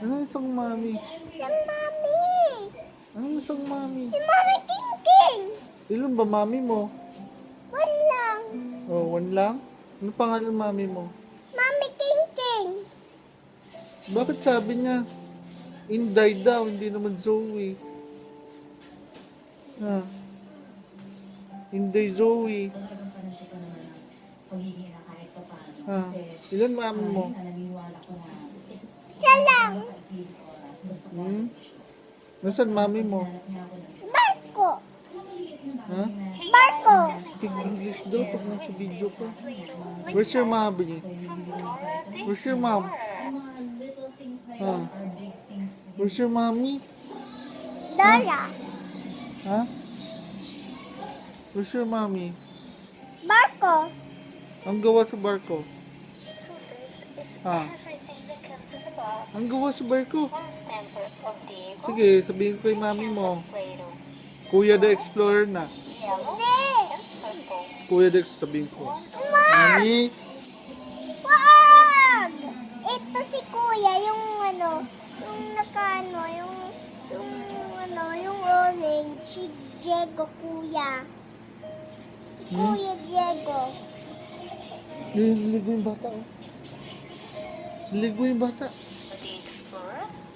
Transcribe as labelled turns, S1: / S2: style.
S1: Ano isang mami?
S2: Si Mami!
S1: Ano isang mami?
S2: Si Mami Tingking!
S1: Ilan ba mami mo?
S2: One lang!
S1: Oh, one lang? Ano pangalan mami mo?
S2: Mami Tingking!
S1: Bakit sabi niya, Inday daw, hindi naman Zoe. Ha? Inday Zoe. Ha?
S3: Kasi,
S1: Ilan mami mo?
S3: ah,
S2: Isa lang!
S1: Hmm? Nasaan mami mo?
S2: Barko!
S1: Ha?
S2: Barko!
S1: Speak English daw pag nasa video ko. Where's your mommy? Where's your mom? Ha? Where's your mommy?
S2: Dora!
S1: Ha? Where's your mommy?
S2: Barko!
S1: Ang gawa sa barko.
S4: So this is
S1: Ah. Ang gawa sa barko. Sige, sabihin ko kay mami mo. Kuya the Explorer na. Kuya the sabihin ko. Mami,
S2: Wag! Ito si Kuya, yung ano, yung nakano, yung, yung ano, yung orange, si Diego Kuya. Si
S1: Hmm?
S2: Kuya Diego.
S1: nililigo yung bata oh. Ligo yung bata. The Explorer?